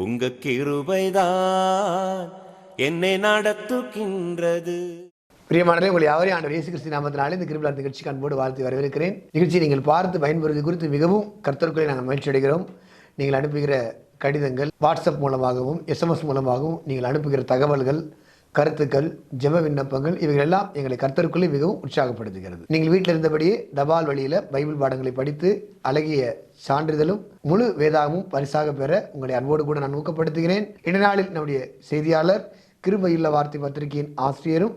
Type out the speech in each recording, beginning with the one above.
உங்க கிருபைதான் என்னை நடத்துகின்றது. பிரியமானவர்களே உங்களை யாவரையும் ஆண்டவர் இயேசு கிறிஸ்து நாமத்தினாலே இந்த கிருபலா நிகழ்ச்சிக்கு அன்போடு வாழ்த்து வரவேற்கிறேன். நிகழ்ச்சியை நீங்கள் பார்த்து பயன்படுவது குறித்து மிகவும் கர்த்தருக்குள்ளே நாங்கள் மகிழ்ச்சி அடைகிறோம். நீங்கள் அனுப்புகிற கடிதங்கள் வாட்ஸ்அப் மூலமாகவும் எஸ்எம்எஸ் மூலமாகவும் நீங்கள் அனுப்புகிற தகவல்கள் கருத்துக்கள் ஜெப விண்ணப்பங்கள் இவைகள் எல்லாம் எங்களை கர்த்தருக்குள்ளே மிகவும் உற்சாகப்படுத்துகிறது. நீங்கள் வீட்டில் இருந்தபடியே தபால் வழியில் பைபிள் பாடங்களை படித்து அழகிய சான்றிதழும் முழு வேதாகமும் பரிசாக பெற உங்களை அன்போடு கூட நான் ஊக்கப்படுத்துகிறேன். இந்நாளில் நம்முடைய செய்தியாளர் கிருபையுள்ள வார்த்தை பத்திரிகையின் ஆசிரியரும்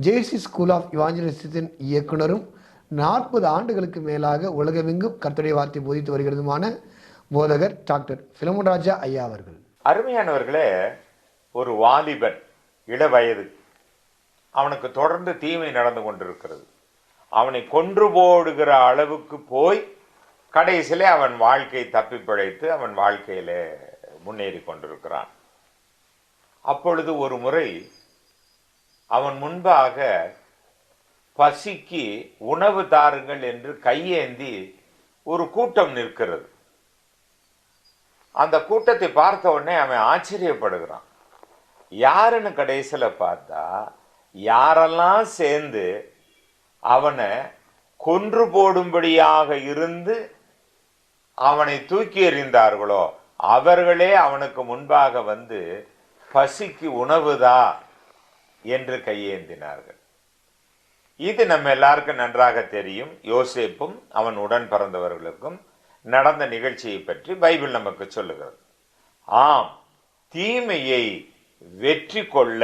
ஜேசி ஸ்கூல் ஆஃப் இவாஞ்சலிசத்தின் இயக்குனரும் நாற்பது ஆண்டுகளுக்கு மேலாக உலகமெங்கும் கர்த்தடைய வார்த்தை போதித்து வருகிறதுமான போதகர் டாக்டர் பிலமுராஜா ராஜா ஐயா அவர்கள். அருமையானவர்களே ஒரு வாலிபன் இளவயது. அவனுக்கு தொடர்ந்து தீமை நடந்து கொண்டிருக்கிறது. அவனை கொன்று போடுகிற அளவுக்கு போய் கடைசியிலே அவன் வாழ்க்கை தப்பி பிழைத்து அவன் வாழ்க்கையிலே முன்னேறி கொண்டிருக்கிறான். அப்பொழுது ஒரு முறை அவன் முன்பாக பசிக்கு உணவு தாருங்கள் என்று கையேந்தி ஒரு கூட்டம் நிற்கிறது. அந்த கூட்டத்தை பார்த்த உடனே அவன் ஆச்சரியப்படுகிறான். யாருன்னு கடைசியில் பார்த்தா யாரெல்லாம் சேர்ந்து அவனை கொன்று போடும்படியாக இருந்து அவனை தூக்கி எறிந்தார்களோ அவர்களே அவனுக்கு முன்பாக வந்து பசிக்கு உணவுதா? என்று கையேந்தினார்கள். இது நம்ம எல்லாருக்கும் நன்றாக தெரியும். யோசேப்பும் அவன் உடன் பிறந்தவர்களுக்கும் நடந்த நிகழ்ச்சியை பற்றி பைபிள் நமக்கு சொல்லுகிறது. ஆம் தீமையை வெற்றி கொள்ள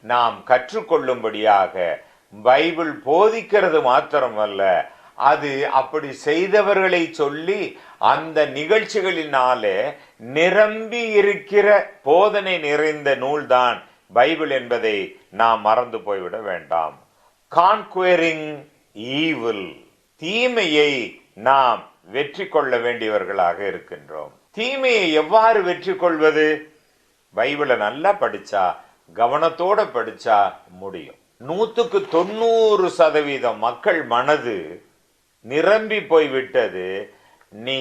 நாம் கற்றுக்கொள்ளும்படியாக பைபிள் போதிக்கிறது மாத்திரமல்ல அது அப்படி செய்தவர்களை சொல்லி அந்த நிகழ்ச்சிகளினாலே நிரம்பி இருக்கிற போதனை நிறைந்த நூல்தான் பைபிள் என்பதை நாம் மறந்து போய்விட வேண்டாம். Conquering evil. தீமையை நாம் வெற்றி கொள்ள வேண்டியவர்களாக இருக்கின்றோம். தீமையை எவ்வாறு வெற்றி கொள்வது? பைபிளை நல்லா படிச்சா கவனத்தோட படிச்சா முடியும். நூத்துக்கு தொண்ணூறு சதவீதம் மக்கள் மனது நிரம்பி போய்விட்டது. நீ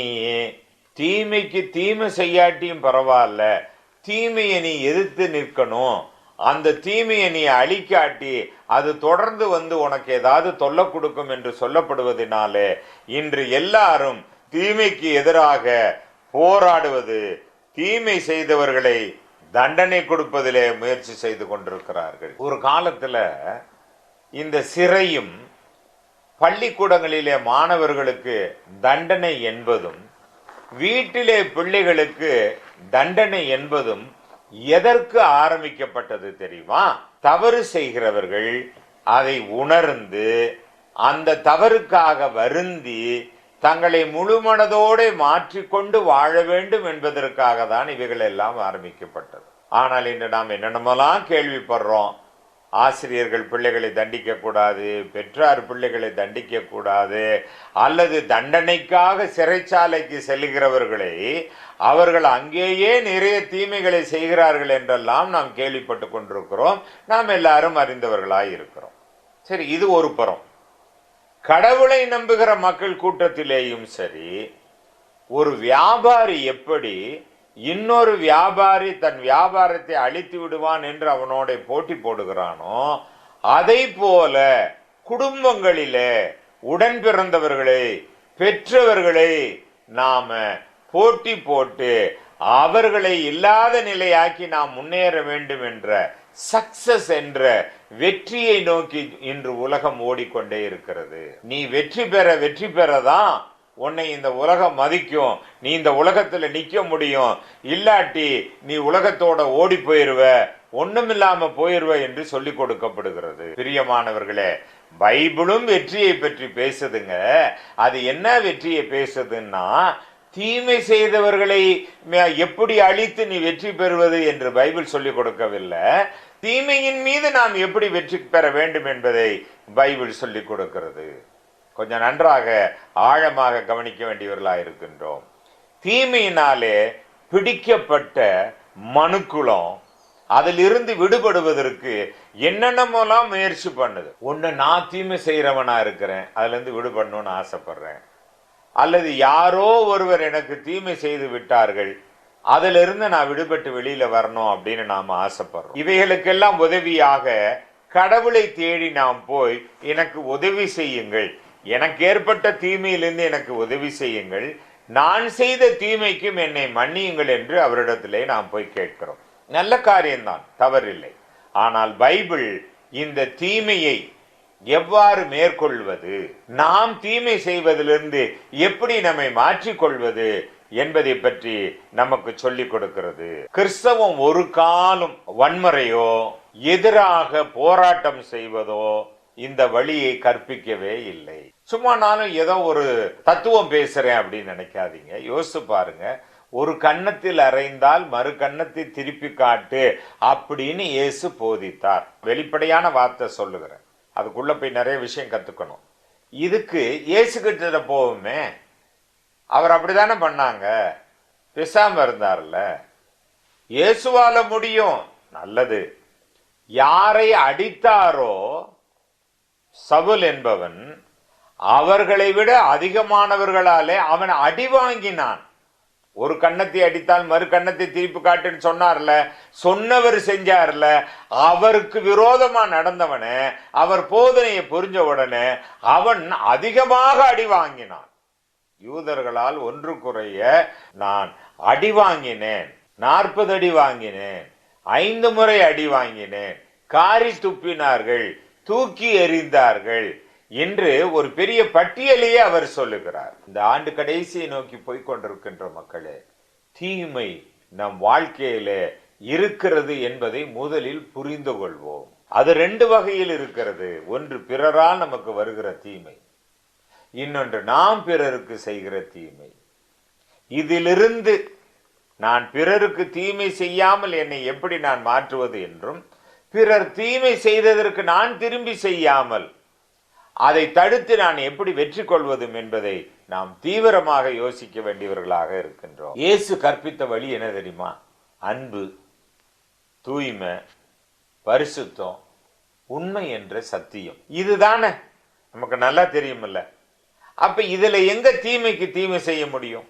தீமைக்கு தீமை செய்யாட்டியும் பரவாயில்ல. தீமையை நீ எதிர்த்து நிற்கணும். அந்த தீமையை நீ அழிக்காட்டி அது தொடர்ந்து வந்து உனக்கு ஏதாவது தொல்லை கொடுக்கும் என்று சொல்லப்படுவதனாலே இன்று எல்லாரும் தீமைக்கு எதிராக போராடுவது தீமை செய்தவர்களை தண்டனை கொடுப்பதிலே முயற்சி செய்து கொண்டிருக்கிறார்கள். ஒரு காலத்தில் இந்த சிறையும் பள்ளிக்கூடங்களிலே மாணவர்களுக்கு தண்டனை என்பதும் வீட்டிலே பிள்ளைகளுக்கு தண்டனை என்பதும் எதற்கு ஆரம்பிக்கப்பட்டது தெரியுமா? தவறு செய்கிறவர்கள் அதை உணர்ந்து அந்த தவறுக்காக வருந்தி தங்களை முழுமனதோடு மாற்றிக்கொண்டு வாழ வேண்டும் என்பதற்காக தான் இவைகள் எல்லாம் ஆரம்பிக்கப்பட்டது. ஆனால் இன்று நாம் என்னென்னமெல்லாம் கேள்விப்படுறோம் ஆசிரியர்கள் பிள்ளைகளை தண்டிக்க கூடாது பெற்றார் பிள்ளைகளை தண்டிக்க கூடாது அல்லது தண்டனைக்காக சிறைச்சாலைக்கு செல்கிறவர்களை அவர்கள் அங்கேயே நிறைய தீமைகளை செய்கிறார்கள் என்றெல்லாம் நாம் கேள்விப்பட்டு கொண்டிருக்கிறோம். நாம் எல்லாரும் அறிந்தவர்களாய் இருக்கிறோம். சரி இது ஒரு புறம். கடவுளை நம்புகிற மக்கள் கூட்டத்திலேயும் சரி ஒரு வியாபாரி எப்படி இன்னொரு வியாபாரி தன் வியாபாரத்தை அழித்து விடுவான் என்று அவனோட போட்டி போடுகிறானோ அதை போல குடும்பங்களிலே உடன் பிறந்தவர்களை பெற்றவர்களை நாம போட்டி போட்டு அவர்களை இல்லாத நிலையாக்கி நாம் முன்னேற வேண்டும் என்ற சக்சஸ் என்ற வெற்றியை நோக்கி இன்று உலகம் ஓடிக்கொண்டே இருக்கிறது. நீ வெற்றி பெற வெற்றி பெறதான் உன்னை இந்த உலகம் மதிக்கும். நீ இந்த உலகத்துல நிக்க முடியும். இல்லாட்டி நீ உலகத்தோட ஓடி போயிருவ. ஒண்ணுமில்லாம போயிருவ என்று சொல்லிக் கொடுக்கப்படுகிறது. பிரியமானவர்களே பைபிளும் வெற்றியை பற்றி பேசுதுங்க. அது என்ன வெற்றியை பேசுதுன்னா தீமை செய்தவர்களை எப்படி அழித்து நீ வெற்றி பெறுவது என்று பைபிள் சொல்லிக் கொடுக்கவில்லை. தீமையின் மீது நாம் எப்படி வெற்றி பெற வேண்டும் என்பதை பைபிள் சொல்லிக் கொடுக்கிறது. கொஞ்சம் நன்றாக ஆழமாக கவனிக்க வேண்டியவர்களாக இருக்கின்றோம். தீமையினாலே பிடிக்கப்பட்ட மனுக்குளம் அதிலிருந்து விடுபடுவதற்கு என்னென்னமோலாம் முயற்சி பண்ணுது? ஒன்று நான் தீமை செய்கிறவனாக இருக்கிறேன் அதுலேருந்து விடுபடணும்னு ஆசைப்படுறேன். அல்லது யாரோ ஒருவர் எனக்கு தீமை செய்து விட்டார்கள் அதிலிருந்து நான் விடுபட்டு வெளியில் வரணும் அப்படின்னு நாம் ஆசைப்படுறோம். இவைகளுக்கெல்லாம் உதவியாக கடவுளை தேடி நாம் போய் எனக்கு உதவி செய்யுங்கள். எனக்கு ஏற்பட்ட தீமையிலிருந்து எனக்கு உதவி செய்யுங்கள். நான் செய்த தீமைக்கும் என்னை மன்னியுங்கள் என்று அவரிடத்திலே நாம் போய் கேட்கிறோம். நல்ல காரியம்தான் தவறில்லை. ஆனால் பைபிள் இந்த தீமையை எவ்வாறு மேற்கொள்வது நாம் தீமை செய்வதிலிருந்து எப்படி நம்மை மாற்றிக்கொள்வது என்பதை பற்றி நமக்கு சொல்லிக் கொடுக்கிறது. கிறிஸ்தவம் ஒரு காலம் வன்முறையோ எதிராக போராட்டம் செய்வதோ இந்த வழியை கற்பிக்கவே இல்லை. சும்மா நானும் ஏதோ ஒரு தத்துவம் பேசுறேன் அப்படின்னு நினைக்காதீங்க. யோசிச்சு பாருங்க. ஒரு கன்னத்தில் அறைந்தால் மறு கன்னத்தை திருப்பி காட்டு அப்படின்னு இயேசு போதித்தார். வெளிப்படையான வார்த்தை சொல்லுகிறேன். அதுக்குள்ள போய் நிறைய விஷயம் கத்துக்கணும். இதுக்கு இயேசு கிட்ட போவோமே. அவர் அப்படிதானே பண்ணாங்க? பேசாம இருந்தார்ல. இயேசுவால முடியும். நல்லது. யாரை அடித்தாரோ சவுல் என்பவன் அவர்களை விட அதிகமானவர்களாலே அவன் அடி வாங்கினான் ஒரு கன்னத்தை அடித்தால் மறு கன்னத்தை திருப்பி காட்டுன்னு சொன்னார்ல சொன்னவர் செஞ்சார்ல அவருக்கு விரோதமா நடந்தவனே அவர் போதனையை புரிஞ்ச உடனே அவன் அதிகமாக அடி வாங்கினான் யூதர்களால் ஒன்று குறைய நான் அடி வாங்கினேன் நாற்பது அடி வாங்கினேன் ஐந்து முறை அடி வாங்கினேன் காரி துப்பினார்கள் தூக்கி எறிந்தார்கள் என்று ஒரு பெரிய பட்டியலையே அவர் சொல்லுகிறார். இந்த ஆண்டு கடைசியை நோக்கி போய்கொண்டிருக்கின்ற மக்களே தீமை நம் வாழ்க்கையில இருக்கிறது என்பதை முதலில் புரிந்து கொள்வோம். அது ரெண்டு வகையில் இருக்கிறது. ஒன்று பிறரால் நமக்கு வருகிற தீமை இன்னொன்று நாம் பிறருக்கு செய்கிற தீமை. இதிலிருந்து நான் பிறருக்கு தீமை செய்யாமல் என்னை எப்படி நான் மாற்றுவது என்றும் பிறர் தீமை செய்ததற்கு நான் திரும்பி செய்யாமல் அதை தடுத்து நான் எப்படி வெற்றி கொள்வதும் என்பதை நாம் தீவிரமாக யோசிக்க வேண்டியவர்களாக இருக்கின்றோம். இயேசு கற்பித்த வழி என்ன தெரியுமா? அன்பு தூய்மை பரிசுத்தம் உண்மை என்ற சத்தியம். இதுதானே? நமக்கு நல்லா தெரியுமில்ல. அப்ப இதுல எங்க தீமைக்கு தீமை செய்ய முடியும்?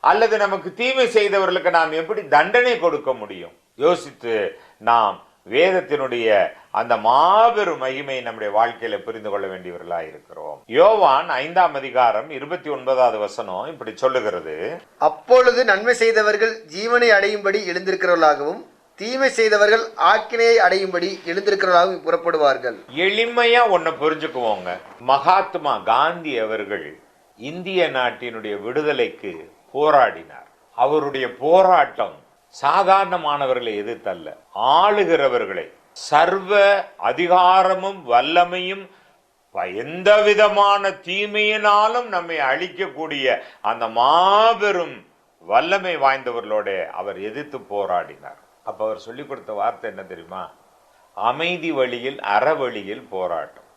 அல்லது நமக்கு தீமை செய்தவர்களுக்கு நாம் எப்படி தண்டனை கொடுக்க முடியும்? யோசித்து நாம் வேதத்தினுடைய அந்த மாபெரும் மகிமை நம்முடைய வாழ்க்கையில புரிந்து கொள்ள வேண்டியவர்களாக இருக்கிறோம். யோவான் ஐந்தாம் அதிகாரம் இருபத்தி ஒன்பதாவது வசனம் இப்படி சொல்லுகிறது. அப்பொழுது நன்மை செய்தவர்கள் ஜீவனை அடையும்படி எழுந்திருக்கிறவர்களாகவும் தீமை செய்தவர்கள் ஆக்கினையை அடையும்படி எழுந்திருக்கிறவர்களாகவும் புறப்படுவார்கள். எளிமையா ஒன்ன புரிஞ்சுக்குவோங்க. மகாத்மா காந்தி அவர்கள் இந்திய நாட்டினுடைய விடுதலைக்கு போராடினார். அவருடைய போராட்டம் சாதாரணமானவர்களை எதிர்த்தல்ல. ஆளுகிறவர்களை. சர்வ அதிகாரமும் வல்லமையும் எந்த விதமான தீமையினாலும் நம்மை அழிக்கக்கூடிய அந்த மாபெரும் வல்லமை வாய்ந்தவர்களோட அவர் எதிர்த்து போராடினார். அப்ப அவர் சொல்லிக் கொடுத்த வார்த்தை என்ன தெரியுமா? அமைதி வழியில் அறவழியில் போராட்டம்.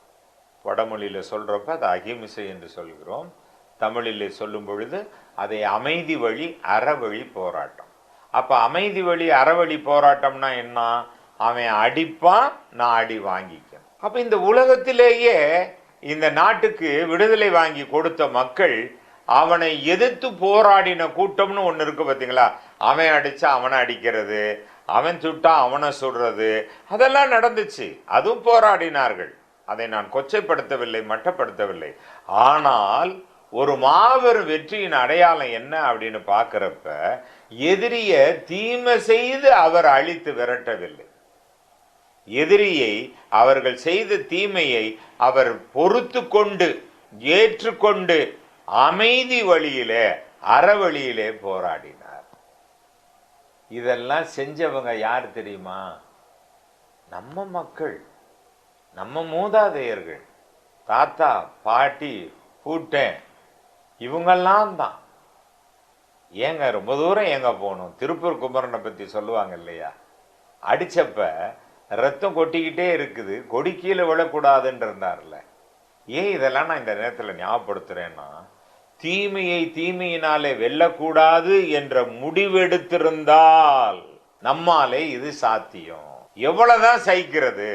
வடமொழியில் சொல்றப்ப அது அகிம்சை என்று சொல்கிறோம். தமிழிலே சொல்லும் பொழுது அதை அமைதி வழி அறவழி போராட்டம். அப்போ அமைதி வழி அறவழி போராட்டம்னா என்ன? அவன் அடிப்பான் நான் அடி வாங்கிக்கேன் அப்போ இந்த உலகத்திலேயே இந்த நாட்டுக்கு விடுதலை வாங்கி கொடுத்த மக்கள் அவனை எதிர்த்து போராடின கூட்டம்னு ஒன்று இருக்கு பார்த்தீங்களா அவன் அடிச்சா அவனை அடிக்கிறது அவன் சுட்டா அவனை சுடுறது அதெல்லாம் நடந்துச்சு. அதுவும் போராடினார்கள். அதை நான் கொச்சைப்படுத்தவில்லை மட்டப்படுத்தவில்லை. ஆனால் ஒரு மாபெரும் வெற்றியின் அடையாளம் என்ன அப்படின்னு பார்க்கிறப்ப எதிரிய தீமை செய்து அவர் அழித்து விரட்டவில்லை. எதிரியை அவர்கள் செய்த தீமையை அவர் பொறுத்து கொண்டு ஏற்றுக்கொண்டு அமைதி வழியிலே அறவழியிலே போராடினார். இதெல்லாம் செஞ்சவங்க யார் தெரியுமா? நம்ம மக்கள் நம்ம மூதாதையர்கள். தாத்தா பாட்டி பூட்டேன் இவங்கெல்லாம் தான் ஏங்க ரொம்ப தூரம் ஏங்க போகணும்? திருப்பூர் குமரனை பற்றி சொல்லுவாங்க இல்லையா? அடிச்சப்ப ரத்தம் கொட்டிக்கிட்டே இருக்குது. கொடி கீழே விழக்கூடாதுன்னு இருந்தார்ல ஏன் இதெல்லாம் நான் இந்த நேரத்தில் ஞாபகப்படுத்துகிறேன்னா தீமையை தீமையினாலே வெல்லக்கூடாது என்ற முடிவெடுத்திருந்தால் நம்மாலே இது சாத்தியம். எவ்வளவுதான் சகிக்கிறது?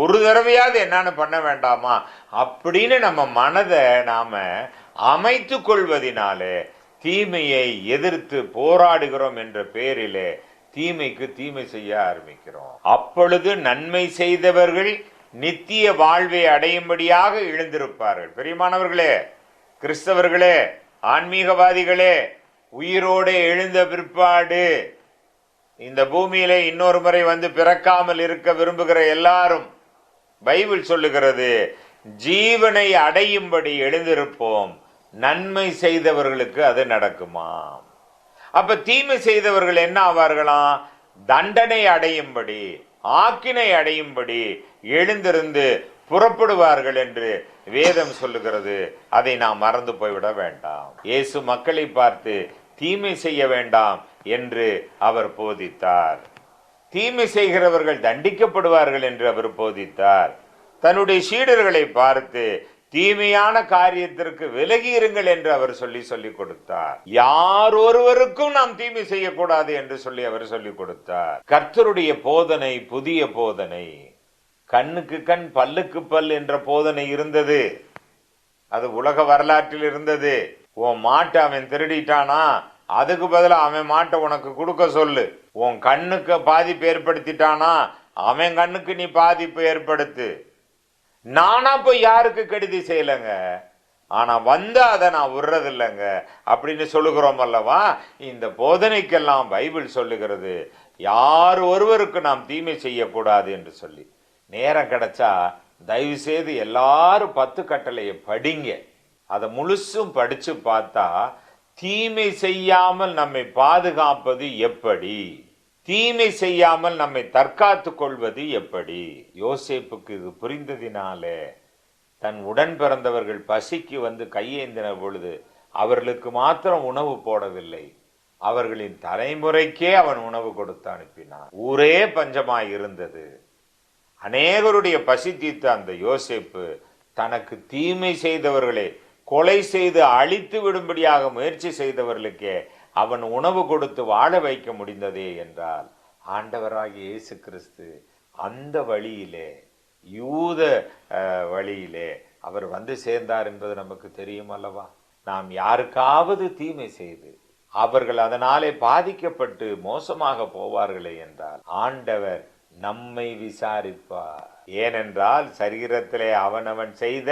ஒரு தடவையாவது என்னன்னு பண்ண வேண்டாமா? அப்படின்னு நம்ம மனதை நாம அமைத்து கொள்வதினாலே தீமையை எதிர்த்து போராடுகிறோம் என்ற பெயரிலே தீமைக்கு தீமை செய்ய ஆரம்பிக்கிறோம். அப்பொழுது நன்மை செய்தவர்கள் நித்திய வாழ்வை அடையும்படியாக எழுந்திருப்பார்கள். பெரியமானவர்களே கிறிஸ்தவர்களே ஆன்மீகவாதிகளே உயிரோடு எழுந்த பிற்பாடு இந்த பூமியிலே இன்னொரு முறை வந்து பிறக்காமல் இருக்க விரும்புகிற எல்லாரும் பைபிள் சொல்லுகிறது ஜீவனை அடையும்படி எழுந்திருப்போம். நன்மை செய்தவர்களுக்கு அது நடக்குமாம் அப்ப தீமை செய்தவர்கள் என்ன ஆவார்களாம் தண்டனை அடையும்படி ஆக்கினை அடையும்படி எழுந்திருந்து புறப்படுவார்கள் என்று வேதம் சொல்லுகிறது. அதை நாம் மறந்து போய்விட வேண்டாம். இயேசு மக்களை பார்த்து தீமை செய்ய வேண்டாம் என்று அவர் போதித்தார். தீமை செய்கிறவர்கள் தண்டிக்கப்படுவார்கள் என்று அவர் போதித்தார். தன்னுடைய சீடர்களை பார்த்து தீமையான காரியத்திற்கு விலகி இருங்கள் என்று அவர் சொல்லி சொல்லிக் கொடுத்தார். யார் ஒருவருக்கும் நாம் தீமை செய்யக்கூடாது என்று சொல்லி அவர் சொல்லிக் கொடுத்தார். கர்த்தருடைய போதனை புதிய போதனை. கண்ணுக்கு கண் பல்லுக்கு பல் என்ற போதனை இருந்தது. அது உலக வரலாற்றில் இருந்தது. உன் மாட்டை அவன் திருடிட்டானா? அதுக்கு பதிலாக அவன் மாட்டை உனக்கு கொடுக்க சொல்லு. உன் கண்ணுக்கு பாதிப்பு ஏற்படுத்திட்டானா? அவன் கண்ணுக்கு நீ பாதிப்பு ஏற்படுத்து. நானா போய் யாருக்கு கெடுதி செய்யலைங்க? ஆனா வந்து அதை நான் விடுறது இல்லைங்க அப்படின்னு சொல்லுகிறோம் அல்லவா? இந்த போதனைக்கெல்லாம் பைபிள் சொல்லுகிறது யார் ஒருவருக்கு நாம் தீமை செய்யக்கூடாது என்று சொல்லி. நேரம் கிடைச்சா தயவு செய்து எல்லாரும் பத்து கட்டளையை படிங்க. அதை முழுசும் படிச்சு பார்த்தா தீமை செய்யாமல் நம்மை பாதுகாப்பது எப்படி? தீமை செய்யாமல் நம்மை தற்காத்துக் கொள்வது எப்படி? யோசேப்புக்கு இது புரிந்ததினாலே தன் உடன் பிறந்தவர்கள் பசிக்கு வந்து கையேந்தின பொழுது அவர்களுக்கு மாத்திரம் உணவு போடவில்லை. அவர்களின் தலைமுறைக்கே அவன் உணவு கொடுத்து அனுப்பினான். ஊரே பஞ்சமாய் இருந்தது. அநேகருடைய பசி தீர்த்த அந்த யோசேப்பு தனக்கு தீமை செய்தவர்களை கொலை செய்து அழித்து விடும்படியாக முயற்சி செய்தவர்களுக்கே அவன் உணவு கொடுத்து வாழ வைக்க முடிந்ததே என்றால் ஆண்டவராகிய இயேசு கிறிஸ்து அந்த வழியிலே யூத வழியிலே அவர் வந்து சேர்ந்தார் என்பது நமக்கு தெரியும் அல்லவா நாம் யாருக்காவது தீமை செய்து அவர்கள் அதனாலே பாதிக்கப்பட்டு மோசமாக போவார்களே என்றால் ஆண்டவர் நம்மை விசாரிப்பார். ஏனென்றால் சரீரத்திலே அவனவன் செய்த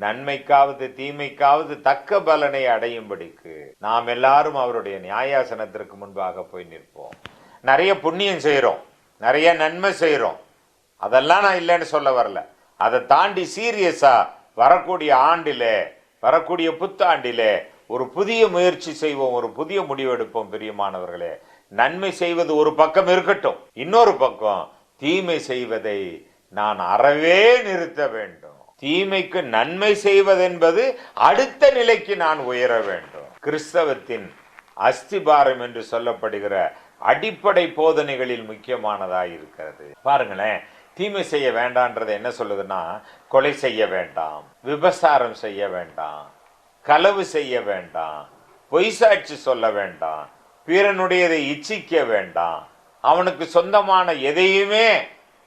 நன்மைக்காவது தீமைக்காவது தக்க பலனை அடையும்படிக்கு நாம் எல்லாரும் அவருடைய நியாயாசனத்திற்கு முன்பாக போய் நிற்போம். நிறைய புண்ணியம் செய்கிறோம் நிறைய நன்மை செய்கிறோம் அதெல்லாம் நான் இல்லைன்னு சொல்ல வரல. அதை தாண்டி சீரியஸாக வரக்கூடிய ஆண்டிலே வரக்கூடிய புத்தாண்டிலே ஒரு புதிய முயற்சி செய்வோம் ஒரு புதிய முடிவெடுப்போம் பிரியமானவர்களே. நன்மை செய்வது ஒரு பக்கம் இருக்கட்டும். இன்னொரு பக்கம் தீமை செய்வதை நான் அறவே நிறுத்த வேண்டும். தீமைக்கு நன்மை செய்வதென்பது அடுத்த நிலைக்கு நான் உயர வேண்டும். கிறிஸ்தவத்தின் அஸ்திபாரம் என்று சொல்லப்படுகிற அடிப்படை போதனைகளில் முக்கியமானதாக இருக்கிறது. பாருங்களேன் தீமை செய்ய வேண்டான்றது என்ன சொல்லுதுன்னா கொலை செய்ய வேண்டாம் விபசாரம் செய்ய வேண்டாம் களவு செய்ய வேண்டாம் பொய்சாட்சி சொல்ல வேண்டாம் பிறனுடையதை இச்சிக்க வேண்டாம் அவனுக்கு சொந்தமான எதையுமே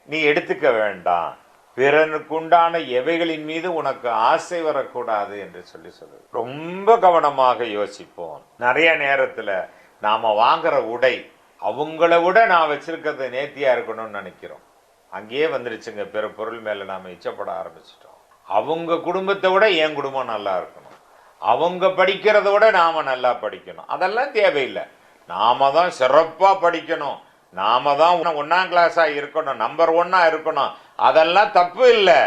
நீ எடுத்துக்க வேண்டாம் பிறனுக்கு உண்டான எவைகளின் மீது உனக்கு ஆசை வரக்கூடாது என்று சொல்லி சொல்ல ரொம்ப கவனமாக யோசிப்போம். நிறைய நேரத்தில் நாம் வாங்குற உடை அவங்கள விட நான் வச்சிருக்கிறது நேர்த்தியாக இருக்கணும்னு நினைக்கிறோம். அங்கேயே வந்துருச்சுங்க. பிற பொருள் மேலே நாம் இச்சப்பட ஆரம்பிச்சிட்டோம். அவங்க குடும்பத்தை விட என் குடும்பம் நல்லா இருக்கணும். அவங்க படிக்கிறத விட நாம் நல்லா படிக்கணும். அதெல்லாம் தேவையில்லை. நாம தான் சிறப்பாக படிக்கணும். நாம தான் ஒன்றாம் கிளாஸாக இருக்கணும். நம்பர் ஒன்னாக இருக்கணும். அதெல்லாம் தப்பு இல்லை.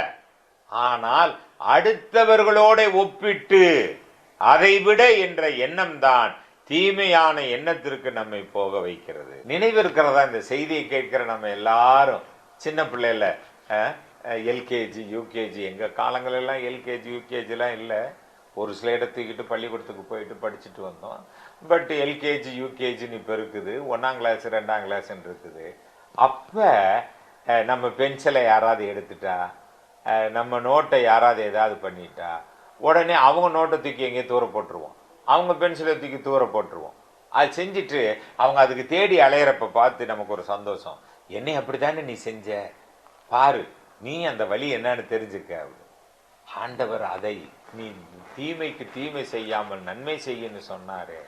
ஆனால் அடுத்தவர்களோட ஒப்பிட்டு அதை விட என்ற எண்ணம் தான் தீமையான எண்ணத்திற்கு நம்மை போக வைக்கிறது. நினைவிருக்கிறதா இந்த செய்தியை கேட்கிற நம்ம எல்லாரும்? சின்ன பிள்ளையில எல்கேஜி யூகேஜி எங்க காலங்களெல்லாம் எல்கேஜி யூகேஜிலாம் இல்லை. ஒரு சில தூக்கிட்டு பள்ளிக்கூடத்துக்கு போயிட்டு படிச்சுட்டு வந்தோம். பட் எல்கேஜி யூகேஜின்னு இப்போ இருக்குது ஒன்றாம் கிளாஸ் ரெண்டாம் கிளாஸ்ன்னு இருக்குது. அப்போ நம்ம பென்சிலை யாராவது எடுத்துட்டா நம்ம நோட்டை யாராவது ஏதாவது பண்ணிட்டா உடனே அவங்க நோட்டை தூக்கி எங்கேயும் தூர போட்டுருவோம். அவங்க பென்சிலை தூக்கி தூர போட்டுருவோம். அது செஞ்சுட்டு அவங்க அதுக்கு தேடி அலையிறப்ப பார்த்து நமக்கு ஒரு சந்தோஷம். என்னை அப்படித்தானே நீ செஞ்ச? பாரு நீ அந்த வழி என்னன்னு தெரிஞ்சுக்க. ஆண்டவர் அதை நீ தீமைக்கு தீமை செய்யாமல் நன்மை செய்யன்னு சொன்னாரு.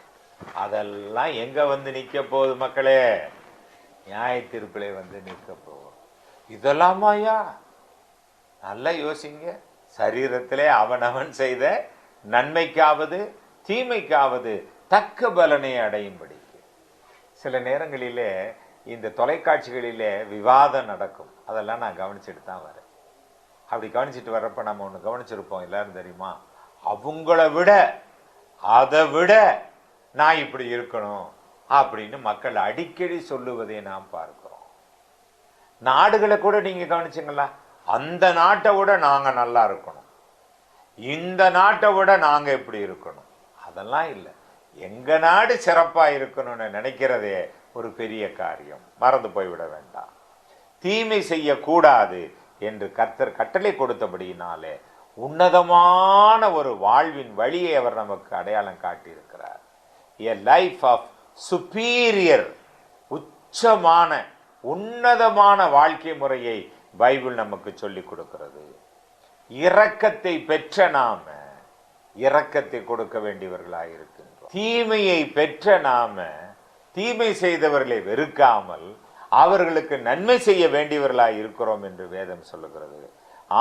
அதெல்லாம் எங்க வந்து நிக்க போகுது மக்களே? நியாய தீர்ப்பிலே வந்து நிற்க போகும் இதெல்லாமாயா நல்லா யோசிங்க. சரீரத்திலே அவனவன் செய்த நன்மைக்காவது தீமைக்காவது தக்க பலனை அடையும்படி சில நேரங்களிலே இந்த தொலைக்காட்சிகளிலே விவாதம் நடக்கும். அதெல்லாம் நான் கவனிச்சுட்டு தான் வரேன். அப்படி கவனிச்சுட்டு வர்றப்ப நம்ம ஒன்று கவனிச்சிருப்போம் எல்லாரும் தெரியுமா? அவங்கள விட அதை விட நான் இப்படி இருக்கணும் அப்படின்னு மக்கள் அடிக்கடி சொல்லுவதை நாம் பார்க்கிறோம். நாடுகளை கூட நீங்க கவனிச்சிங்களா? அந்த நாட்டை விட நாங்க நல்லா இருக்கணும். இந்த நாட்டை விட நாங்க எப்படி இருக்கணும். அதெல்லாம் இல்லை. எங்க நாடு சிறப்பா இருக்கணும்னு நினைக்கிறதே ஒரு பெரிய காரியம். மறந்து போய்விட வேண்டாம். தீமை செய்யக்கூடாது என்று கர்த்தர் கட்டளை கொடுத்தபடியினாலே உன்னதமான ஒரு வாழ்வின் வழியை அவர் நமக்கு அடையாளம் காட்டியிருக்கிறார். எ லைஃப் ஆஃப் சுப்பீரியர் உச்சமான உன்னதமான வாழ்க்கை முறையை பைபிள் நமக்கு சொல்லிக் கொடுக்கிறது. இரக்கத்தை பெற்ற நாம இரக்கத்தை கொடுக்க வேண்டியவர்களாக இருக்கின்றோம் தீமையை பெற்ற நாம தீமை செய்தவர்களை வெறுக்காமல் அவர்களுக்கு நன்மை செய்ய வேண்டியவர்களாக இருக்கிறோம் என்று வேதம் சொல்லுகிறது.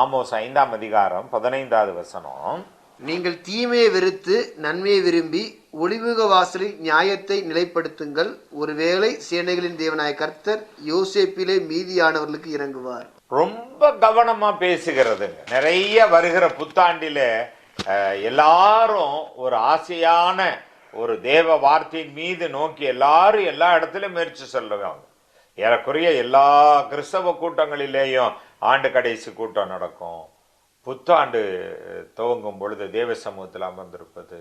ஆமோஸ் ஐந்தாம் அதிகாரம் பதினைந்தாவது வசனம். நீங்கள் தீமையை வெறுத்து நன்மையை விரும்பி ஒளிமுக வாசலில் நியாயத்தை நிலைப்படுத்துங்கள். ஒருவேளை சேனைகளின் தேவனாய கர்த்தர் யோசேப்பிலே மீதியானவர்களுக்கு இறங்குவார். ரொம்ப கவனமா பேசுகிறதுங்க. நிறைய வருகிற புத்தாண்டில எல்லாரும் ஒரு ஆசையான ஒரு தேவ வார்த்தையின் மீது நோக்கி எல்லாரும் எல்லா இடத்துலயும் முயற்சி சொல்லுவாங்க ஏறக்குறைய எல்லா கிறிஸ்தவ கூட்டங்களிலேயும் ஆண்டு கடைசி கூட்டம் நடக்கும். புத்தாண்டு துவங்கும் பொழுது தேவ சமூகத்தில் அமர்ந்திருப்பது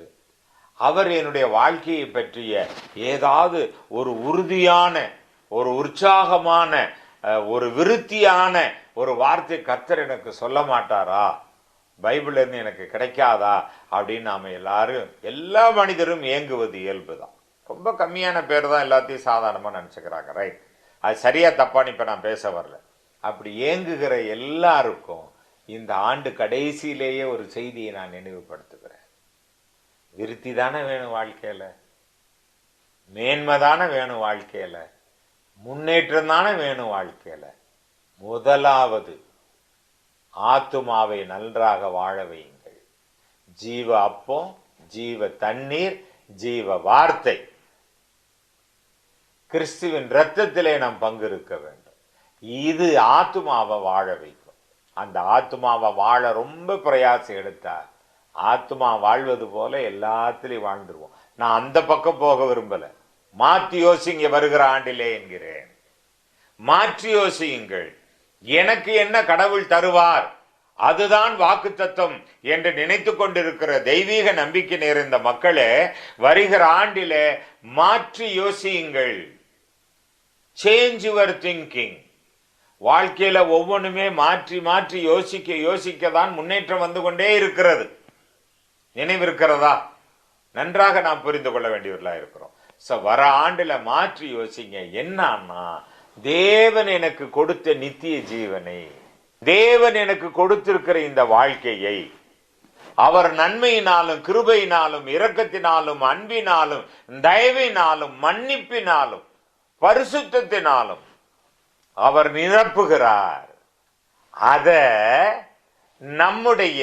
அவர் என்னுடைய வாழ்க்கையை பற்றிய ஏதாவது ஒரு உறுதியான ஒரு உற்சாகமான ஒரு விருத்தியான ஒரு வார்த்தை கர்த்தர் எனக்கு சொல்ல மாட்டாரா? பைபிள்லேருந்து எனக்கு கிடைக்காதா? அப்படின்னு நாம எல்லாரும் எல்லா மனிதரும் ஏங்குவது இயல்புதான். ரொம்ப கம்மியான பேர் தான் எல்லாத்தையும் சாதாரணமாக நினச்சிக்கிறாங்க ரைட் அது சரியாக தப்பான்னு இப்போ நான் பேச வரல. அப்படி ஏங்குகிற எல்லாருக்கும் இந்த ஆண்டு கடைசியிலேயே ஒரு செய்தியை நான் நினைவுபடுத்துகிறேன். விருத்தி தானே வேணும் வாழ்க்கையில? மேன்மை தானே வேணும் வாழ்க்கையில? முன்னேற்றம் தானே வேணும் வாழ்க்கையில? முதலாவது ஆத்துமாவை நன்றாக வாழ வையுங்கள். ஜீவ அப்பம் ஜீவ தண்ணீர் ஜீவ வார்த்தை. கிறிஸ்துவின் இரத்தத்திலே நாம் பங்கு இருக்க வேண்டும். இது ஆத்துமாவை வாழ வைக்கும். அந்த ஆத்துமாவை வாழ ரொம்ப பிரயாசம் எடுத்தார். ஆத்துமா வாழ்வது போல எல்லாத்திலையும் வாழ்ந்துருவோம். நான் அந்த பக்கம் போக விரும்பல. மாற்றி யோசிங்க வருகிற ஆண்டிலே என்கிறேன். மாற்றி யோசியுங்கள் எனக்கு என்ன கடவுள் தருவார்? அதுதான் வாக்கு தத்துவம் என்று நினைத்து கொண்டிருக்கிற தெய்வீக நம்பிக்கை நிறைந்த மக்களே வருகிற ஆண்டிலே மாற்றி யோசியுங்கள் சேஞ்ச் யுவர் திங்கிங் வாழ்க்கையில ஒவ்வொன்றுமே மாற்றி மாற்றி யோசிக்க யோசிக்க தான் முன்னேற்றம் வந்து கொண்டே இருக்கிறது. நினைவிருக்கிறதா? நன்றாக நாம் புரிந்து கொள்ள வேண்டியவர்களா இருக்கிறோம். ஸோ வர ஆண்டுல மாற்றி யோசிங்க. என்னன்னா தேவன் எனக்கு கொடுத்த நித்திய ஜீவனை தேவன் எனக்கு கொடுத்திருக்கிற இந்த வாழ்க்கையை அவர் நன்மையினாலும் கிருபையினாலும் இரக்கத்தினாலும் அன்பினாலும் தயவினாலும் மன்னிப்பினாலும் பரிசுத்தத்தினாலும் அவர் நிரப்புகிறார். அத நம்முடைய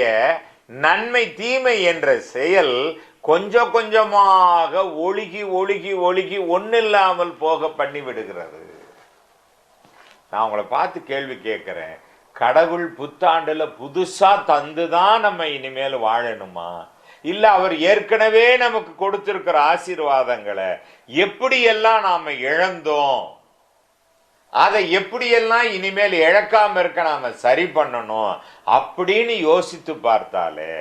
நன்மை தீமை என்ற செயல் கொஞ்சம் கொஞ்சமாக ஒழுகி ஒழுகி ஒழுகி ஒன்னில்லாமல் போக பண்ணி விடுகிறது. நான் உங்களை பார்த்து கேள்வி கேட்கிறேன். கடவுள் புத்தாண்டுல புதுசா தந்துதான் நம்ம இனிமேல் வாழணுமா? இல்ல அவர் ஏற்கனவே நமக்கு கொடுத்திருக்கிற ஆசீர்வாதங்களை எப்படியெல்லாம் நாம இழந்தோம்? அதை எப்படியெல்லாம் இனிமேல் இழக்காம இருக்க நாம சரி பண்ணணும் அப்படின்னு யோசித்து பார்த்தாலே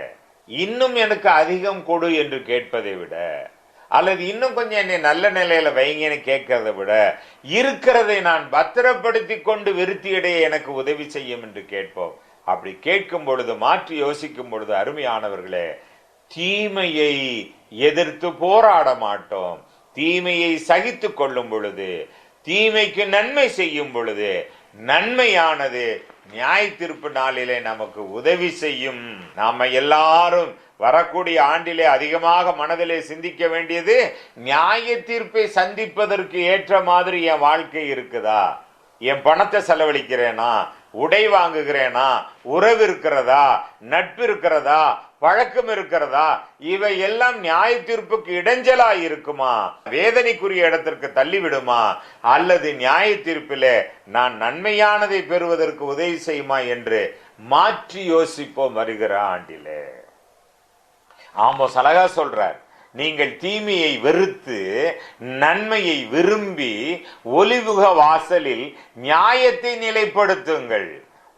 இன்னும் எனக்கு அதிகம் கொடு என்று கேட்பதை விட அல்லது இன்னும் கொஞ்சம் என்னை நல்ல நிலையில வைங்கன்னு கேட்கறத விட இருக்கிறதை நான் பத்திரப்படுத்தி கொண்டு விருத்தியடைய எனக்கு உதவி செய்யும் என்று கேட்போம். அப்படி கேட்கும் பொழுது மாற்றி யோசிக்கும் பொழுது அருமையானவர்களே தீமையை எதிர்த்து போராட மாட்டோம். தீமையை சகித்து கொள்ளும் பொழுது தீமைக்கு நன்மை செய்யும் பொழுது நன்மையானது நியாய தீர்ப்பு நாளிலே நமக்கு உதவி செய்யும். நாம எல்லாரும் வரக்கூடிய ஆண்டிலே அதிகமாக மனதிலே சிந்திக்க வேண்டியது நியாய தீர்ப்பை சந்திப்பதற்கு ஏற்ற மாதிரி என் வாழ்க்கை இருக்குதா? என் பணத்தை செலவழிக்கிறேனா? உடை வாங்குகிறேனா? உறவு இருக்கிறதா? நட்பு இருக்கிறதா? பழக்கம் இருக்கிறதா? இவை எல்லாம் நியாய தீர்ப்புக்கு இடைஞ்சலா இருக்குமா? வேதனைக்குரிய இடத்திற்கு தள்ளிவிடுமா? அல்லது நியாய தீர்ப்பிலே நான் நன்மையானதை பெறுவதற்கு உதவி செய்யுமா என்று மாற்றி யோசிப்போம் வருகிற ஆண்டிலே. ஆமோஸ் அழகா சொல்றார். நீங்கள் தீமையை வெறுத்து நன்மையை விரும்பி ஒலிவுக வாசலில் நியாயத்தை நிலைப்படுத்துங்கள்.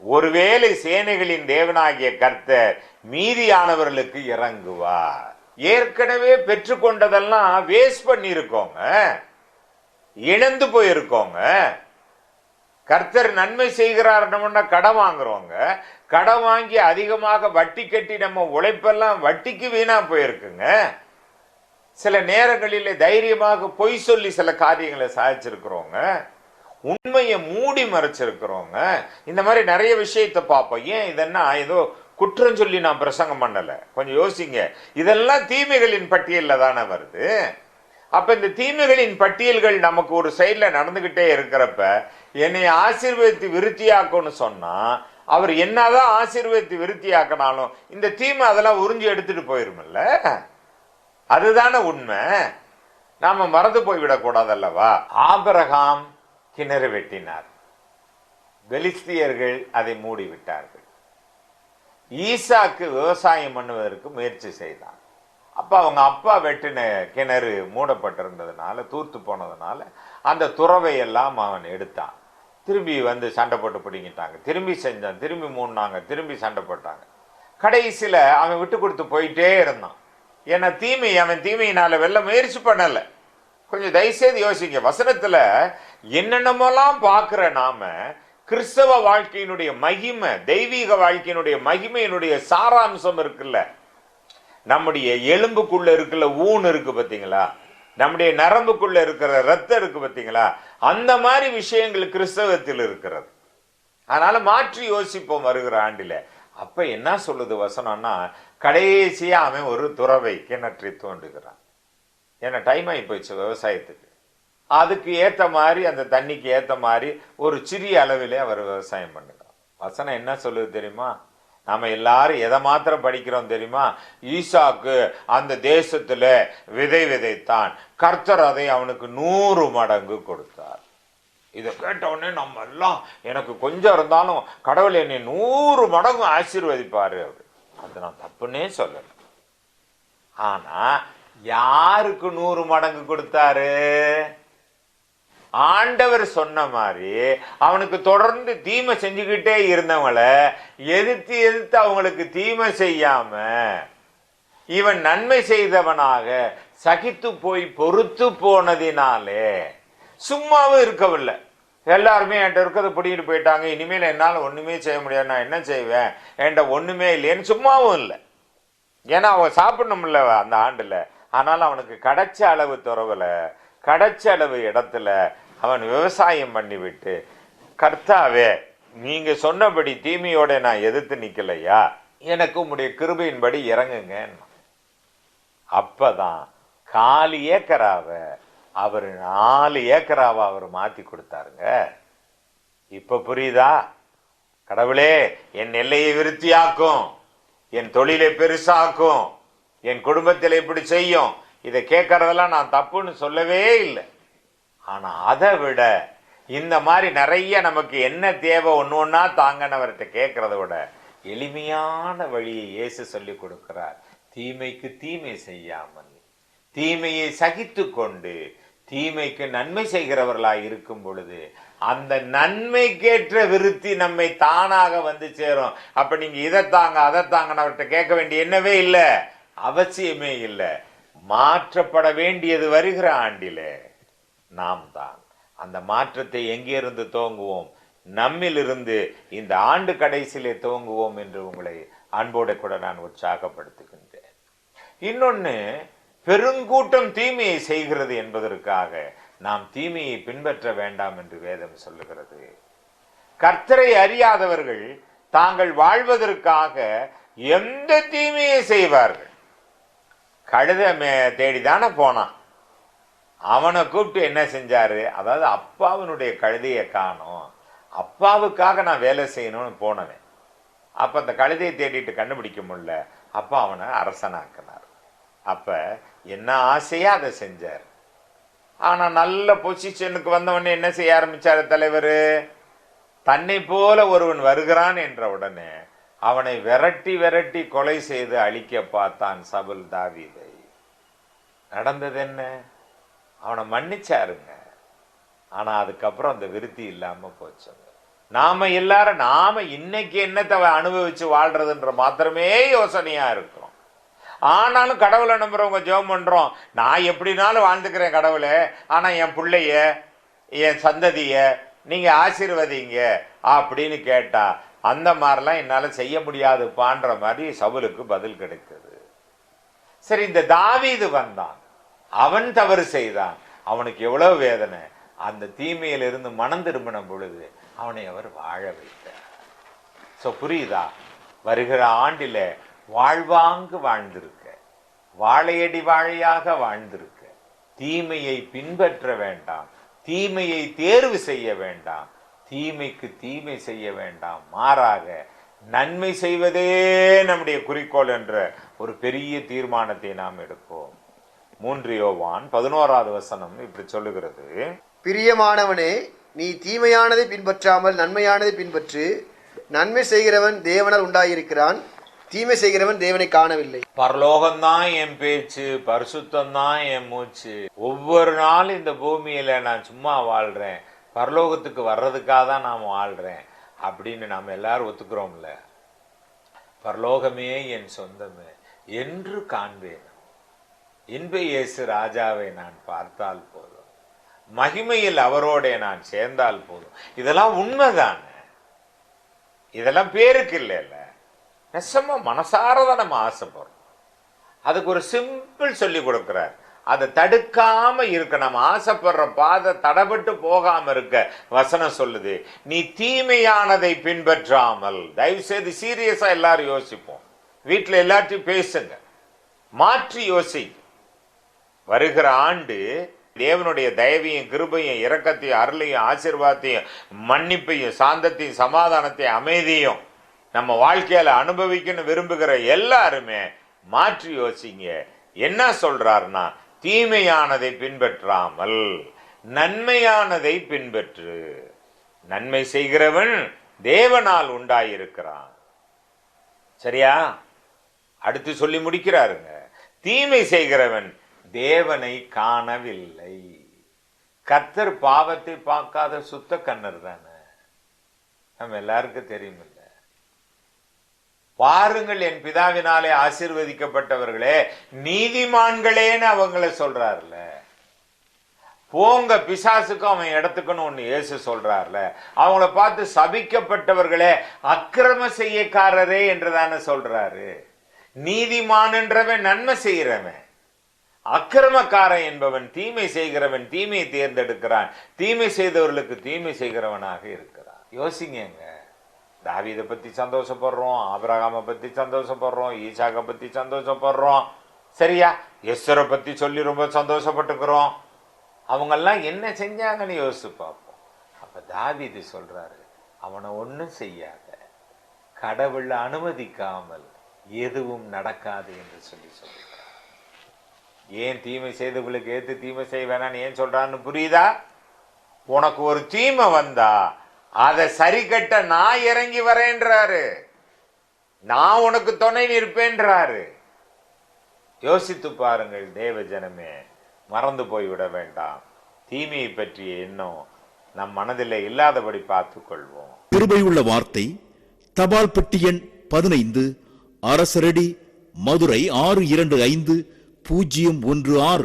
ஒருவேளை சேனைகளின் தேவனாகிய கர்த்தர் மீதியானவர்களுக்கு இறங்குவார். ஏற்கனவே பெற்றுக்கொண்டதெல்லாம் வேஸ்ட் பண்ணியிருக்கோங்க. இழந்து போயிருக்கோங்க. கர்த்தர் நன்மை செய்கிறார்னோம்னா கடன் வாங்குறோங்க. கடன் வாங்கி அதிகமாக வட்டி கட்டி நம்ம உழைப்பெல்லாம் வட்டிக்கு வீணா போயிருக்குங்க. சில நேரங்களில் தைரியமாக பொய் சொல்லி சில காரியங்களை சாதிச்சிருக்கிறோங்க உண்மையை மூடி மறைச்சிருக்கிறோங்க இந்த மாதிரி நிறைய விஷயத்தை பார்ப்போம். ஏன் இதென்னா ஏதோ குற்றம் சொல்லி நான் பிரசங்கம் பண்ணலை. கொஞ்சம் யோசிங்க. இதெல்லாம் தீமைகளின் பட்டியலில் தானே வருது. அப்போ இந்த தீமைகளின் பட்டியல்கள் நமக்கு ஒரு சைடில் நடந்துக்கிட்டே இருக்கிறப்ப என்னை ஆசீர்வதித்து விருத்தியாக்கும்னு சொன்னால் அவர் என்னதான் ஆசீர்வதித்து விருத்தியாக்கினாலும் இந்த தீமை அதெல்லாம் உறிஞ்சி எடுத்துகிட்டு போயிருமில்ல? அதுதானே உண்மை. நாம மறந்து போய்விடக்கூடாது அல்லவா ஆபிரகாம் கிணறு வெட்டினார். பெலிஸ்தியர்கள் அதை மூடி விட்டார்கள் ஈசாக்கு விவசாயம் பண்ணுவதற்கு முயற்சி செய்தான். அப்ப அவங்க அப்பா வெட்டின கிணறு மூடப்பட்டிருந்ததுனால தூர்த்து போனதுனால அந்த துறவை எல்லாம் அவன் எடுத்தான். திரும்பி வந்து சண்டை போட்டு பிடிங்கிட்டாங்க. திரும்பி செஞ்சான். திரும்பி மூடினாங்க. திரும்பி சண்டை போட்டாங்க. கடைசியில் அவன் விட்டு கொடுத்து போயிட்டே இருந்தான். ஏன்னா தீமை அவன் தீமையினால வெல்ல முயற்சி பண்ணல. கொஞ்சம் தயவுசெய்து யோசிங்க. வசனத்துல என்னென்னமெல்லாம் பார்க்கிற நாம கிறிஸ்தவ வாழ்க்கையினுடைய மகிமை தெய்வீக வாழ்க்கையினுடைய மகிமையினுடைய சாராம்சம் இருக்குல்ல. நம்முடைய எலும்புக்குள்ள இருக்குல்ல ஊன் இருக்கு பார்த்தீங்களா நம்முடைய நரம்புக்குள்ள இருக்கிற ரத்தம் இருக்கு பார்த்தீங்களா அந்த மாதிரி விஷயங்கள் கிறிஸ்தவத்தில் இருக்கிறது. அதனால மாற்றி யோசிப்போம் வருகிற ஆண்டில். அப்ப என்ன சொல்லுது வசனம்னா கடைசியா அவன் ஒரு துறவை கிணற்றி தோண்டுகிறான் ஏன்னா டைம் ஆகி போயிடுச்சு விவசாயத்துக்கு. அதுக்கு ஏற்ற மாதிரி அந்த தண்ணிக்கு ஏற்ற மாதிரி ஒரு சிறிய அளவிலே அவர் விவசாயம் பண்ணுகிறார். வசனம் என்ன சொல்லுது தெரியுமா? நாம எல்லாரும் எதை மாத்திரம் படிக்கிறோம் தெரியுமா? ஈசாக்கு அந்த தேசத்துல விதை விதைத்தான். கர்த்தர் அதை அவனுக்கு நூறு மடங்கு கொடுத்தார். இதை கேட்ட உடனே நம்ம எல்லாம் எனக்கு கொஞ்சம் இருந்தாலும் கடவுள் என்னை நூறு மடங்கு ஆசீர்வதிப்பாரு அப்படி அது நான் தப்புன்னே சொல்லல. ஆனா யாருக்கு நூறு மடங்கு கொடுத்தாரு? ஆண்டவர் சொன்ன மாதிரி அவனுக்கு தொடர்ந்து தீமை செஞ்சுக்கிட்டே இருந்தவங்கள எதிர்த்து எதிர்த்து அவங்களுக்கு தீமை செய்யாம இவன் நன்மை செய்தவனாக சகித்து போய் பொறுத்து போனதினாலே சும்மாவும் இருக்கவில்லை. எல்லாருமே என்கிட்ட இருக்கிறத பிடிக்கிட்டு போயிட்டாங்க. இனிமேல் என்னால் ஒன்றுமே செய்ய முடியாது. நான் என்ன செய்வேன்? என்கிட்ட ஒன்றுமே இல்லைன்னு சும்மாவும் இல்லை. ஏன்னா அவன் சாப்பிடணும்ல அந்த ஆண்டில். ஆனால் அவனுக்கு கிடைச்ச அளவு துறவில் கிடைச்ச அளவு இடத்துல அவன் விவசாயம் பண்ணிவிட்டு கர்த்தாவே நீங்கள் சொன்னபடி தீமையோட நான் எதிர்த்து நிற்கலையா எனக்கு உங்களுடைய கிருபையின்படி இறங்குங்க அப்பதான் காலி ஏக்கராவ அவர் நாலு ஏக்கராவை அவர் மாத்தி கொடுத்தாருங்க. இப்ப புரியுதா? கடவுளே என் எல்லையை விருத்தியாக்கும் என் தொழிலை பெருசாக்கும் என் குடும்பத்தில் இப்படி செய்யும் இதை கேட்கறதெல்லாம் நான் தப்புன்னு சொல்லவே இல்லை. ஆனா அதை விட இந்த மாதிரி நிறைய நமக்கு என்ன தேவை ஒன்று ஒன்றா தாங்கனவர்கிட்ட கேட்கறத விட எளிமையான வழியை இயேசு சொல்லி கொடுக்கிறார். தீமைக்கு தீமை செய்யாமல் தீமையை சகித்து கொண்டு தீமைக்கு நன்மை செய்கிறவர்களாய் இருக்கும் பொழுது அந்த நன்மைக்கேற்ற விருத்தி நம்மை தானாக வந்து சேரும். அப்ப நீங்க இதை தாங்க அதை தாங்கன்னு அவர்கிட்ட கேட்க வேண்டிய என்னவே இல்லை. அவசியமே இல்லை. மாற்றப்பட வேண்டியது வருகிற ஆண்டிலே நாம் தான். அந்த மாற்றத்தை எங்கிருந்து துவங்குவோம்? நம்மிலிருந்து இந்த ஆண்டு கடைசியிலே துவங்குவோம் என்று உங்களை அன்போடு கூட நான் உற்சாகப்படுத்துகின்றேன். இன்னொன்று பெருங்கூட்டம் தீமையை செய்கிறது என்பதற்காக நாம் தீமையை பின்பற்ற வேண்டாம் என்று வேதம் சொல்லுகிறது. கர்த்தரை அறியாதவர்கள் தாங்கள் வாழ்வதற்காக எந்த தீமையை செய்வார்கள்? கழுத மே- தேடிதானே போனான். அவனை கூப்பிட்டு என்ன செஞ்சாரு? அதாவது அப்பாவினுடைய கழுதையை காணோம். அப்பாவுக்காக நான் வேலை செய்யணும்னு போனவன். அப்ப அந்த கழுதையை தேடிட்டு கண்டுபிடிக்க முடியல. அப்பா அவனை அரசனாக்கினார். அப்போ என்ன ஆசையா அதை செஞ்சார். ஆனா நல்ல பொசிஷனுக்கு வந்தவொடனே என்ன செய்ய ஆரம்பித்தார் தலைவர்? தன்னை போல ஒருவன் வருகிறான் என்ற உடனே அவனை விரட்டி விரட்டி கொலை செய்து அழிக்க பார்த்தான் சபுல் தாவீதை. நடந்தது என்ன? அவனை மன்னிச்சாருங்க. ஆனா அதுக்கப்புறம் அந்த விருத்தி இல்லாம போச்சுங்க நாம எல்லாரும் நாம இன்னைக்கு என்னத்தை அனுபவிச்சு வாழ்றதுன்ற மாத்திரமே யோசனையா இருக்கும். ஆனாலும் கடவுளை நம்புறவங்க ஜெபம் பண்றோம். நான் எப்படினாலும் வாழ்ந்துக்கிறேன் கடவுளே. ஆனா என் பிள்ளைய என் சந்ததிய நீங்க ஆசீர்வதிங்க அப்படின்னு கேட்டா அந்த மாதிரிலாம் என்னால செய்ய முடியாதுப்பான்ற மாதிரி சவுலுக்கு பதில் கிடைத்தது. சரி இந்த தாவீது வந்தான். அவன் தவறு செய்தான். அவனுக்கு எவ்வளவு வேதனை. அந்த தீமையிலிருந்து மனம் திரும்பின பொழுது அவனை அவர் வாழ வைத்தார். சோ புரியுதா? வருகிற ஆண்டில வாழ்வாங்கு வாழ்ந்திருக்க. வாழையடி வாழையாக வாழ்ந்திருக்க. தீமையை பின்பற்ற வேண்டாம். தீமையை தேர்வு செய்ய வேண்டாம். தீமைக்கு தீமை செய்ய வேண்டாம். மாறாக நன்மை செய்வதே நம்முடைய குறிக்கோள் என்ற ஒரு பெரிய தீர்மானத்தை நாம் எடுப்போம். மூன்று யோவான் பதினோராவது வசனம் இப்படி சொல்லுகிறது. பிரியமானவனே நீ தீமையானதை பின்பற்றாமல் நன்மையானதை பின்பற்று நன்மை செய்கிறவன் தேவனால் உண்டாயிருக்கிறான். தீமை செய்கிறவன் தேவனை காணவில்லை. பரலோகம்தான் என் பேச்சு பரிசுத்தம்தான் என் மூச்சு. ஒவ்வொரு நாளும் இந்த பூமியில நான் சும்மா வாழ்றேன். பரலோகத்துக்கு வர்றதுக்காக தான் நான் வாழ்றேன். அப்படின்னு நாம் எல்லாரும் ஒத்துக்கிறோம்ல? பரலோகமே என் சொந்தமே என்று காண்பேன். இன்ப இயேசு ராஜாவை நான் பார்த்தால் போதும். மகிமையில் அவரோட நான் சேர்ந்தால் போதும். இதெல்லாம் உண்மைதானே? இதெல்லாம் பேருக்கு இல்லைல்ல. நெசமா மனசாரதான் நம்ம ஆசைப்படுறோம் அதுக்கு ஒரு சிம்பிள் சொல்லி கொடுக்குறார். அதை தடுக்காம இருக்க நம்ம ஆசைப்படுற பாதை தடப்பட்டு போகாம இருக்க வசனம் சொல்லுது. நீ தீமையானதை பின்பற்றாமல் தயவு செய்து சீரியஸா எல்லாரும் யோசிப்போம். வீட்டில் எல்லாத்தையும் பேசுங்க. மாற்றி யோசி வருகிற ஆண்டு தேவனுடைய தயவையும் கிருபையும் இரக்கத்தையும் அருளையும் ஆசிர்வாதத்தையும் மன்னிப்பையும் சாந்தத்தையும் சமாதானத்தையும் அமைதியும் நம்ம வாழ்க்கையில அனுபவிக்கணும் விரும்புகிற எல்லாருமே மாற்றி யோசிங்க. என்ன சொல்றாருன்னா தீமையானதை பின்பற்றாமல் நன்மையானதை பின்பற்று. நன்மை செய்கிறவன் தேவனால் உண்டாயிருக்கிறான். சரியா? அடுத்து சொல்லி முடிக்கிறாருங்க. தீமை செய்கிறவன் தேவனை காணவில்லை. கத்தர் பாவத்தை பார்க்காத சுத்த கண்ணர் தானே. நம்ம எல்லாருக்கும் தெரியுமில்ல. பாருங்கள் என் பிதாவினாலே ஆசிர்வதிக்கப்பட்டவர்களே நீதிமான்களேன்னு அவங்கள சொல்றாருல. போங்க பிசாசுக்கும் அவன் இடத்துக்குன்னு ஒன்று இயேசு சொல்றாருல. அவங்கள பார்த்து சபிக்கப்பட்டவர்களே அக்கிரம செய்யக்காரரே என்று தானே சொல்றாரு. நீதிமானன்றவன் நன்மை செய்கிறவன் அக்கிரமக்காரன் என்பவன் தீமை செய்கிறவன் தீமையை தேர்ந்தெடுக்கிறான். தீமை செய்தவர்களுக்கு தீமை செய்கிறவனாக இருக்கிறான். யோசிங்க தாவீதை பற்றி சந்தோஷப்படுறோம் ஆபிரகாமை பற்றி சந்தோஷப்படுறோம் ஈசாக்கை பத்தி சந்தோஷப்படுறோம். சரியா? எஸ்வரை பற்றி சொல்லி ரொம்ப சந்தோஷப்பட்டுக்கிறோம். அவங்கெல்லாம் என்ன செஞ்சாங்கன்னு யோசிச்சு பார்ப்போம். அப்ப தாவிது சொல்றாரு அவனை ஒன்றும் செய்யாத. கடவுள் அனுமதிக்காமல் எதுவும் நடக்காது என்று சொல்லி சொல்கிறார் ஏன் தீமை செய்தவளுக்கு ஏற்று தீமை செய்ய வேணாம்னு ஏன் சொல்கிறான்னு புரியுதா? உனக்கு ஒரு தீமை வந்தா அதை சரி கட்ட நான் இறங்கி வரேன்றாரு. நான் உனக்கு துணை நிற்பேன்றாரு. யோசித்து பாருங்கள் தேவ ஜனமே மறந்து போய்விட வேண்டாம். தீமையை பற்றிய எண்ணம் நம் மனதில் இல்லாதபடி பார்த்துக் கொள்வோம் கிருபையுள்ள வார்த்தை தபால் பெட்டி எண் பதினைந்து அரசரடி மதுரை ஆறு இரண்டு ஐந்து பூஜ்ஜியம் ஒன்று ஆறு.